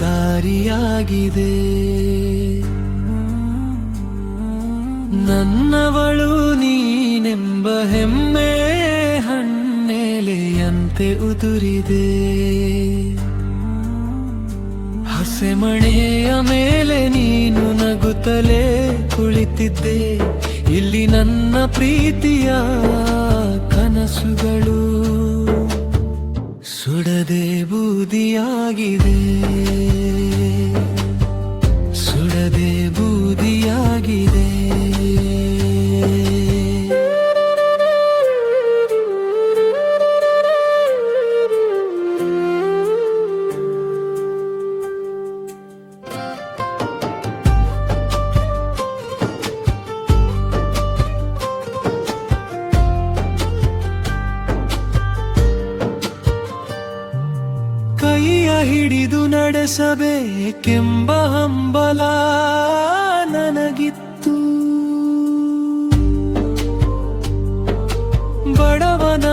ದಾರಿಯಾಗಿದೆ. ನನ್ನವಳು ನೀನೆಂಬ ಹೆಮ್ಮೆ ಹಣ್ಣೆಲೆಯಂತೆ ಉದುರಿದೆ. ಹಸೆಮಣೆಯ ಮೇಲೆ ನೀನು ನಗುತ್ತಲೇ ಕುಳಿತಿದ್ದೆ. ಇಲ್ಲಿ ನನ್ನ ಪ್ರೀತಿಯ ಕನಸುಗಳು ಸುಡದೆ ಬೂದಿಯಾಗಿದೆ. ಕೈಯ ಹಿಡಿದು ನಡೆಸಬೇಕೆಂಬ ಹಂಬಲ ನನಗಿತ್ತು. ಬಡವನ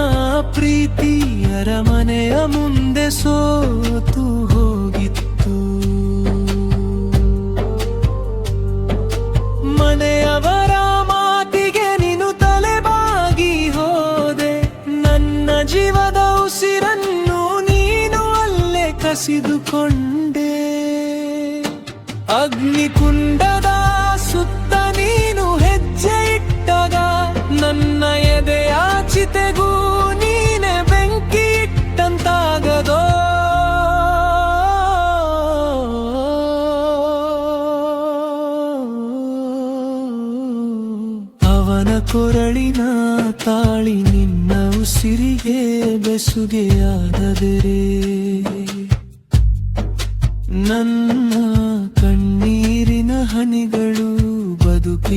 ಪ್ರೀತಿಯರ ಮನೆಯ ಮುಂದೆ ಸೋತು ಕಸಿದುಕೊಂಡೆ. ಅಗ್ನಿಕುಂಡದ ಸುತ್ತ ನೀನು ಹೆಜ್ಜೆ ಇಟ್ಟಗ, ನನ್ನ ಎದೆಯಾಚಿತೆಗೂ ನೀನೆ ಬೆಂಕಿ ಇಟ್ಟಂತಾಗದೋ. ಅವನ ಕೊರಳಿನ ತಾಳಿ ನಿನ್ನ ಉಸಿರಿಗೆ ಬೆಸುಗೆಯಾದರೆ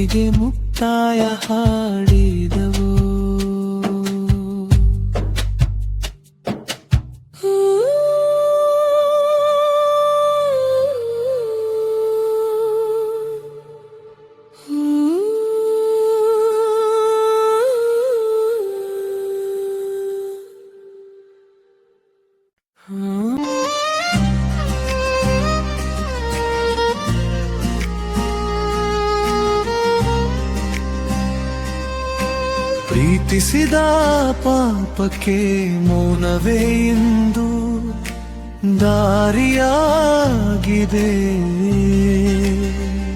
ಬದುಕಿಗೆ ಮುಕ್ತಾಯ ಹಾಡಿದವು. ಪ್ರೀತಿಸಿದ ಪಾಪಕ್ಕೆ ಮೌನವೇ ಇಂದು ದಾರಿಯಾಗಿದೆ.